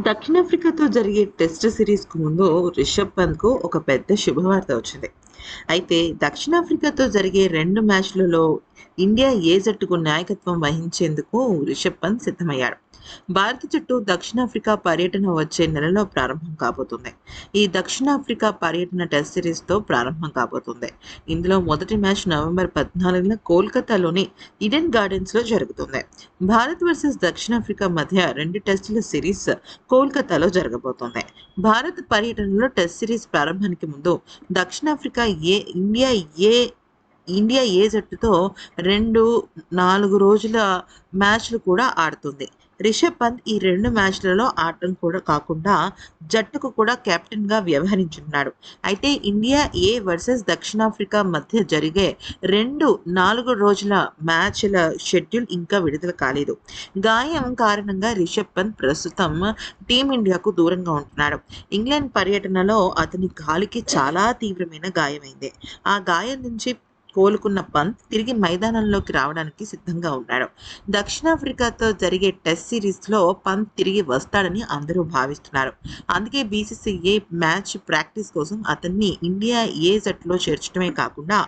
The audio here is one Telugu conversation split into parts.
దక్షిణాఫ్రికాతో జరిగే టెస్ట్ సిరీస్కు ముందు రిషబ్ పంత్కు ఒక పెద్ద శుభవార్త వచ్చింది. అయితే దక్షిణాఫ్రికాతో జరిగే రెండు మ్యాచ్లలో ఇండియా ఏ జట్టుకు నాయకత్వం వహించేందుకు రిషబ్ పంత్ సిద్ధమయ్యాడు. భారత జట్టు దక్షిణాఫ్రికా పర్యటన వచ్చే నెలలో ప్రారంభం కాబోతుంది. ఈ దక్షిణాఫ్రికా పర్యటన టెస్ట్ సిరీస్తో ప్రారంభం కాబోతుంది. ఇందులో మొదటి మ్యాచ్ నవంబర్ పద్నాలుగున కోల్కతాలోని ఈడెన్ గార్డెన్స్లో జరుగుతుంది. భారత్ వర్సెస్ దక్షిణాఫ్రికా మధ్య రెండు టెస్టుల సిరీస్ కోల్కతాలో జరగబోతోంది. భారత్ పర్యటనలో టెస్ట్ సిరీస్ ప్రారంభానికి ముందు దక్షిణాఫ్రికా ఏ ఇండియా ఏ ఇండియా ఏ జట్టుతో రెండు నాలుగు రోజుల మ్యాచ్లు కూడా ఆడుతుంది. రిషబ్ పంత్ ఈ రెండు మ్యాచ్లలో ఆడటం కూడా కాకుండా జట్టుకు కూడా కెప్టెన్గా వ్యవహరించున్నాడు అయితే ఇండియా ఏ వర్సెస్ దక్షిణాఫ్రికా మధ్య జరిగే రెండు నాలుగు రోజుల మ్యాచ్ల షెడ్యూల్ ఇంకా విడుదల కాలేదు. గాయం కారణంగా రిషబ్ పంత్ ప్రస్తుతం టీమిండియాకు దూరంగా ఉంటున్నాడు. ఇంగ్లాండ్ పర్యటనలో అతని కాలికి చాలా తీవ్రమైన గాయమైంది. ఆ గాయం నుంచి కోలుకున్న పంత్ తిరిగి మైదానంలోకి రావడానికి సిద్ధంగా ఉన్నాడు. దక్షిణాఫ్రికాతో జరిగే టెస్ట్ సిరీస్లో పంత్ తిరిగి వస్తాడని అందరూ భావిస్తున్నారు. అందుకే బీసీసీఏ మ్యాచ్ ప్రాక్టీస్ కోసం అతన్ని ఇండియా ఏ జట్లో చేర్చడమే కాకుండా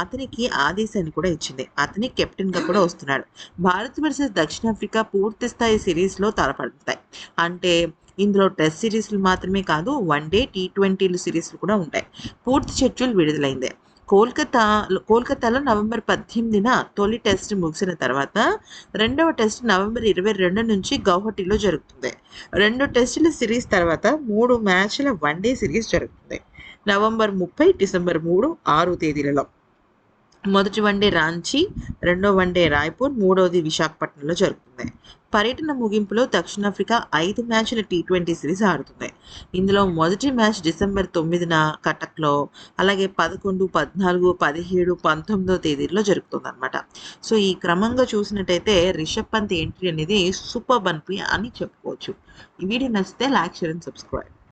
అతనికి ఆదేశాన్ని కూడా ఇచ్చింది. అతని కెప్టెన్గా కూడా వస్తున్నాడు. భారత్ వర్సెస్ దక్షిణాఫ్రికా పూర్తి స్థాయి సిరీస్లో తలపడతాయి. అంటే ఇందులో టెస్ట్ సిరీస్లు మాత్రమే కాదు వన్ డే టీ ట్వంటీలు సిరీస్లు కూడా ఉంటాయి. పూర్తి షెడ్యూల్ విడుదలైంది. కోల్కతా కోల్కతాలో నవంబర్ పద్దెనిమిదిన తొలి టెస్ట్ ముగిసిన తర్వాత రెండవ టెస్ట్ నవంబర్ ఇరవై రెండు నుంచి గౌహటిలో జరుగుతుంది. రెండు టెస్టుల సిరీస్ తర్వాత మూడు మ్యాచ్ల వన్డే సిరీస్ జరుగుతుంది. నవంబర్ ముప్పై డిసెంబర్ మూడు ఆరు తేదీలలో. మొదటి వన్డే రాంచీ రెండో వన్డే రాయ్పూర్ మూడవది విశాఖపట్నంలో జరుగుతుంది. పర్యటన ముగింపులో దక్షిణాఫ్రికా ఐదు మ్యాచ్ల టీ ట్వంటీ సిరీస్ ఆడుతుంది. ఇందులో మొదటి మ్యాచ్ డిసెంబర్ తొమ్మిదిన కటక్లో అలాగే పదకొండు పద్నాలుగు పదిహేడు పంతొమ్మిదో తేదీల్లో జరుగుతుంది అనమాట సో ఈ క్రమంగా చూసినట్టయితే రిషబ్ పంత్ ఎంట్రీ అనేది సూపర్ బన్పి అని చెప్పుకోవచ్చు. ఈ వీడియో నచ్చితే లైక్ షేర్ అండ్ సబ్స్క్రైబ్.